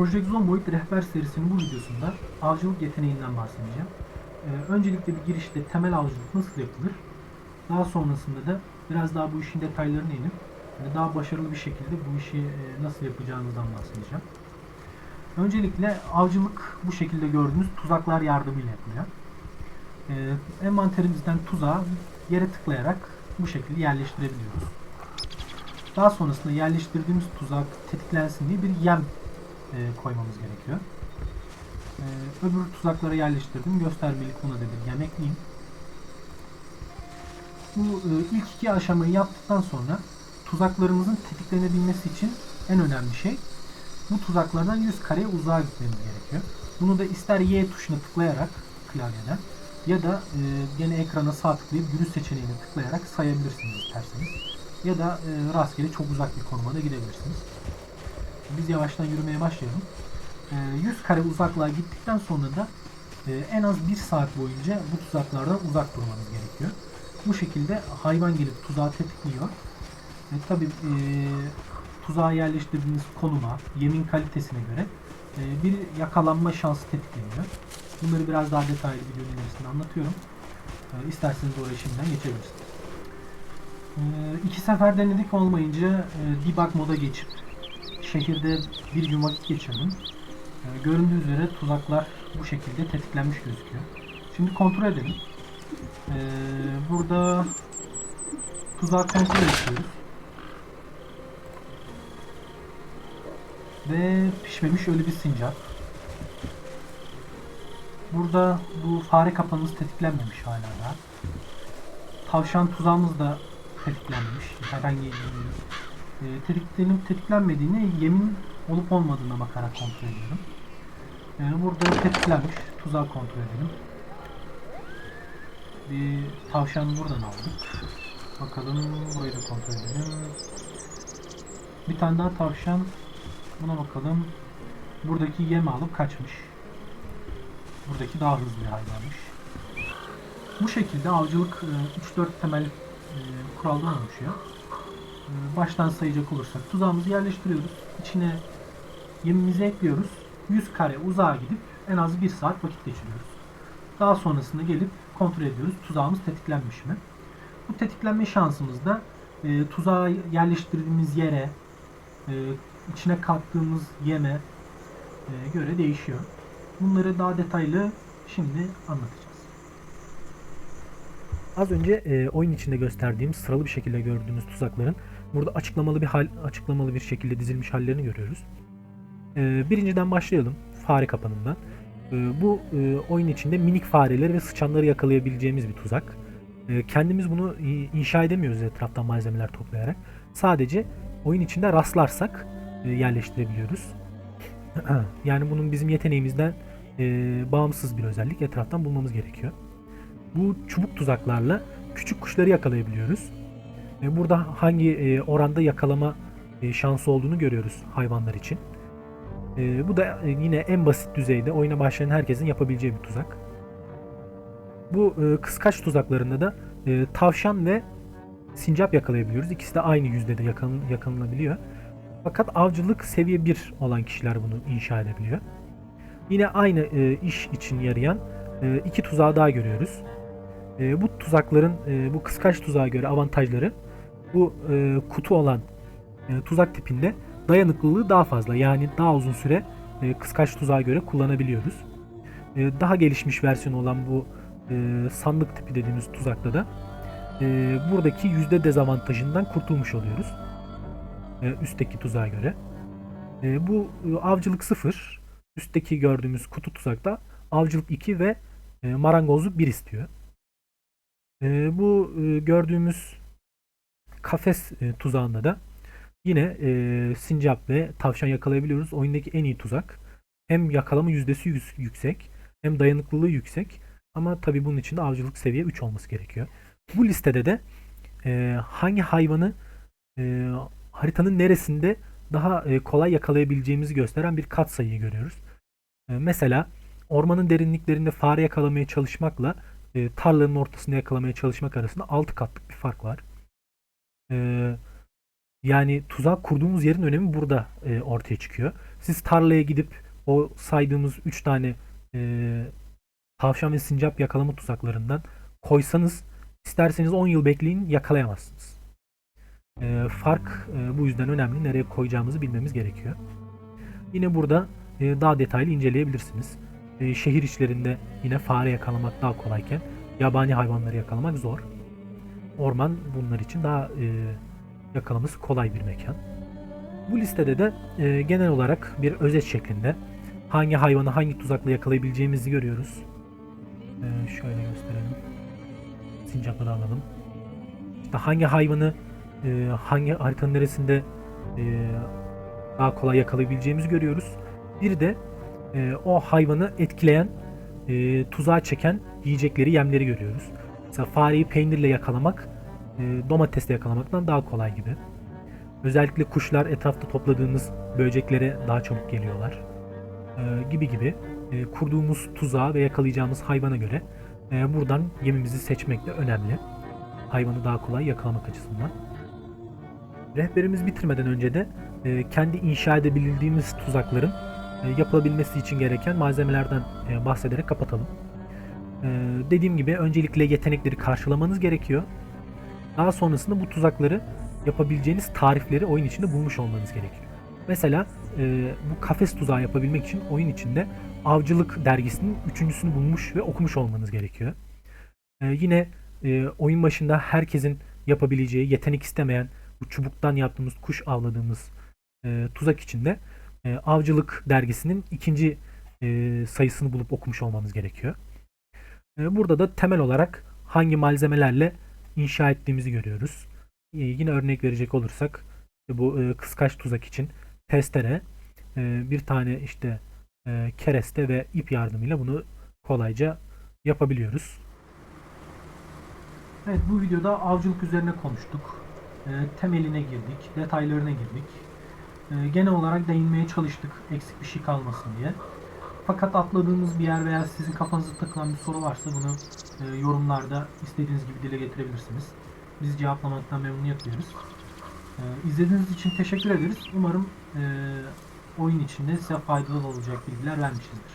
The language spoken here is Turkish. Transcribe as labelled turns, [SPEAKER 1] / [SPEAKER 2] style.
[SPEAKER 1] Project Zomboid rehber serisinin bu videosunda avcılık yeteneğinden bahsedeceğim. Ee, öncelikle bir girişte temel avcılık nasıl yapılır? Daha sonrasında da biraz daha bu işin detaylarına inip daha başarılı bir şekilde bu işi e, nasıl yapacağınızdan bahsedeceğim. Öncelikle avcılık bu şekilde gördüğünüz tuzaklar yardımıyla yapılıyor. Ee, envanterimizden tuzağı yere tıklayarak bu şekilde yerleştirebiliyoruz. Daha sonrasında yerleştirdiğimiz tuzak tetiklensin diye bir yem e, koymamız gerekiyor. E, öbür tuzaklara yerleştirdim. Göstermelik buna bir yem ekleyeyim. Bu e, ilk iki aşamayı yaptıktan sonra tuzaklarımızın tetiklenebilmesi için en önemli şey bu tuzaklardan 100 kare uzağa gitmemiz gerekiyor. Bunu da ister Y tuşuna tıklayarak klavyeden ya da e, gene ekrana sağ tıklayıp yürü seçeneğine tıklayarak sayabilirsiniz isterseniz. Ya da e, rastgele çok uzak bir konuma da gidebilirsiniz. Biz yavaştan yürümeye başlayalım. E, 100 kare uzaklığa gittikten sonra da e, en az 1 saat boyunca bu tuzaklardan uzak durmanız gerekiyor. Bu şekilde hayvan gelip tuzağı tetikliyor. E, Tabi e, tuzağa yerleştirdiğiniz konuma, yemin kalitesine göre e, bir yakalanma şansı tetikleniyor. Bunları biraz daha detaylı videonun ilerisinde anlatıyorum. E, isterseniz oraya şimdiden geçebilirsiniz. E, iki sefer denedik olmayınca e, debug moda geçip şehirde bir gün vakit geçirdim. E, göründüğü üzere tuzaklar bu şekilde tetiklenmiş gözüküyor. Şimdi kontrol edelim. E, burada tuzak kontrol ediyoruz. Ve pişmemiş ölü bir sincap. Burada bu fare kapanımız tetiklenmemiş hala da. Tavşan tuzağımız da tetiklenmemiş. Herhangi bir e, tetiklenip tetiklenmediğini yemin olup olmadığına bakarak kontrol ediyorum. E, burada tetiklenmiş. Tuzağı kontrol edelim. Bir tavşan buradan aldık. Bakalım burayı da kontrol edelim. Bir tane daha tavşan. Buna bakalım. Buradaki yem alıp kaçmış. Buradaki daha hızlı bir hayvanmış. Bu şekilde avcılık e, 3-4 temel e, kuraldan oluşuyor. E, Baştan sayacak olursak tuzağımızı yerleştiriyoruz. İçine yemimizi ekliyoruz. 100 kare uzağa gidip en az 1 saat vakit geçiriyoruz. Daha sonrasında gelip kontrol ediyoruz tuzağımız tetiklenmiş mi? Bu tetiklenme şansımız da e, tuzağa yerleştirdiğimiz yere, e, içine kattığımız yeme e, göre değişiyor. Bunları daha detaylı şimdi anlatacağız.
[SPEAKER 2] Az önce e, oyun içinde gösterdiğim sıralı bir şekilde gördüğümüz tuzakların burada açıklamalı bir hal açıklamalı bir şekilde dizilmiş hallerini görüyoruz. E, birinciden başlayalım. Fare kapanından. E, bu e, oyun içinde minik fareleri ve sıçanları yakalayabileceğimiz bir tuzak. E, kendimiz bunu inşa edemiyoruz etraftan malzemeler toplayarak. Sadece oyun içinde rastlarsak e, yerleştirebiliyoruz. yani bunun bizim yeteneğimizden e, bağımsız bir özellik. Etraftan bulmamız gerekiyor. Bu çubuk tuzaklarla küçük kuşları yakalayabiliyoruz. Ve burada hangi e, oranda yakalama e, şansı olduğunu görüyoruz hayvanlar için. E, bu da e, yine en basit düzeyde oyuna başlayan herkesin yapabileceği bir tuzak. Bu e, kıskaç tuzaklarında da e, tavşan ve sincap yakalayabiliyoruz. İkisi de aynı yüzdede yakalın, yakalanabiliyor. Fakat avcılık seviye 1 olan kişiler bunu inşa edebiliyor. Yine aynı e, iş için yarayan e, iki tuzağı daha görüyoruz. E, bu tuzakların e, bu kıskaç tuzağa göre avantajları bu e, kutu olan e, tuzak tipinde dayanıklılığı daha fazla. Yani daha uzun süre e, kıskaç tuzağa göre kullanabiliyoruz. E, daha gelişmiş versiyonu olan bu e, sandık tipi dediğimiz tuzakta da e, buradaki yüzde dezavantajından kurtulmuş oluyoruz. E, üstteki tuzağa göre. E, bu e, avcılık 0. Üstteki gördüğümüz kutu tuzakta avcılık 2 ve e, marangozluk 1 istiyor. E, bu e, gördüğümüz kafes e, tuzağında da yine e, sincap ve tavşan yakalayabiliyoruz. Oyundaki en iyi tuzak. Hem yakalama yüzdesi yüz- yüksek hem dayanıklılığı yüksek. Ama tabii bunun için de avcılık seviye 3 olması gerekiyor. Bu listede de e, hangi hayvanı e, haritanın neresinde daha e, kolay yakalayabileceğimizi gösteren bir kat sayıyı görüyoruz. E, mesela ormanın derinliklerinde fare yakalamaya çalışmakla e, tarlanın ortasında yakalamaya çalışmak arasında 6 katlık bir fark var. E, yani tuzak kurduğumuz yerin önemi burada e, ortaya çıkıyor. siz tarlaya gidip o saydığımız 3 tane e, tavşan ve sincap yakalama tuzaklarından koysanız isterseniz 10 yıl bekleyin yakalayamazsınız. E, fark e, bu yüzden önemli. Nereye koyacağımızı bilmemiz gerekiyor. Yine burada e, daha detaylı inceleyebilirsiniz. E, şehir içlerinde yine fare yakalamak daha kolayken yabani hayvanları yakalamak zor. Orman bunlar için daha e, yakalaması kolay bir mekan. Bu listede de e, genel olarak bir özet şeklinde hangi hayvanı hangi tuzakla yakalayabileceğimizi görüyoruz. E, şöyle gösterelim. Sincapı da alalım. İşte hangi hayvanı e, hangi haritanın neresinde e, daha kolay yakalayabileceğimizi görüyoruz. Bir de e, o hayvanı etkileyen, e, tuzağa çeken yiyecekleri, yemleri görüyoruz. Mesela fareyi peynirle yakalamak, e, domatesle yakalamaktan daha kolay gibi. Özellikle kuşlar etrafta topladığımız böceklere daha çabuk geliyorlar. E, gibi gibi e, kurduğumuz tuzağa ve yakalayacağımız hayvana göre buradan yemimizi seçmek de önemli. Hayvanı daha kolay yakalamak açısından. Rehberimiz bitirmeden önce de kendi inşa edebildiğimiz tuzakların yapılabilmesi için gereken malzemelerden bahsederek kapatalım. E, dediğim gibi öncelikle yetenekleri karşılamanız gerekiyor. Daha sonrasında bu tuzakları yapabileceğiniz tarifleri oyun içinde bulmuş olmanız gerekiyor. Mesela e, bu kafes tuzağı yapabilmek için oyun içinde Avcılık dergisinin üçüncüsünü bulmuş ve okumuş olmanız gerekiyor. E, yine e, oyun başında herkesin yapabileceği, yetenek istemeyen bu çubuktan yaptığımız kuş avladığımız e, tuzak içinde e, Avcılık dergisinin ikinci e, sayısını bulup okumuş olmamız gerekiyor. E, burada da temel olarak hangi malzemelerle inşa ettiğimizi görüyoruz. E, yine örnek verecek olursak bu e, kıskaç tuzak için testere, e, bir tane işte e, kereste ve ip yardımıyla bunu kolayca yapabiliyoruz.
[SPEAKER 1] Evet bu videoda avcılık üzerine konuştuk. Temeline girdik, detaylarına girdik. Genel olarak değinmeye çalıştık eksik bir şey kalmasın diye. Fakat atladığımız bir yer veya sizin kafanıza takılan bir soru varsa bunu e, yorumlarda istediğiniz gibi dile getirebilirsiniz. Biz cevaplamaktan memnuniyet duyarız. E, izlediğiniz için teşekkür ederiz. Umarım e, oyun içinde size faydalı olacak bilgiler vermişizdir.